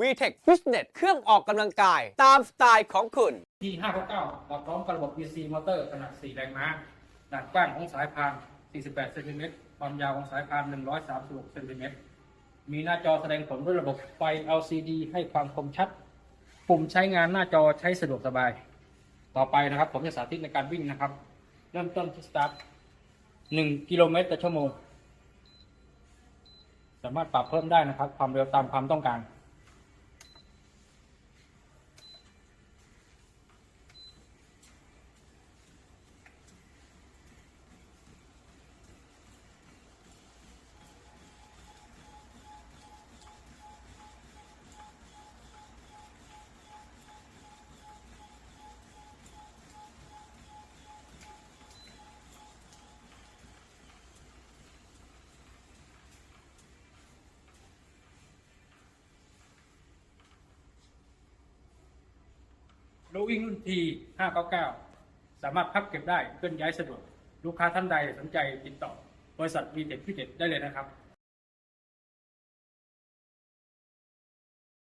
VTech Fitness เครื่องออกกำลังกายตามสไตล์ของคุณที่599มาพร้อมกับระบบ DC มอเตอร์ขนาด 4 แรงม้าขนาดกว้างของสายพาน 48 เซนติเมตร ความยาวของสายพาน 136 เซนติเมตร มีหน้าจอแสดงผลด้วยระบบไฟ LCD ให้ความคมชัด ปุ่มใช้งานหน้าจอใช้สะดวกสบาย ต่อไปนะครับ ผมจะสาธิตในการวิ่งนะครับ เริ่มต้นที่สตาร์ท1กิโลเมตรต่อชั่วโมง สามารถปรับเพิ่มได้นะครับ ความเร็วตามความต้องการ โลวิ่งรุ่นที599 สามารถพับเก็บได้เคลื่อนย้ายสะดวก ลูกค้าท่านใดสนใจติดต่อ บริษัทมีเทคพิเศษได้เลยนะครับ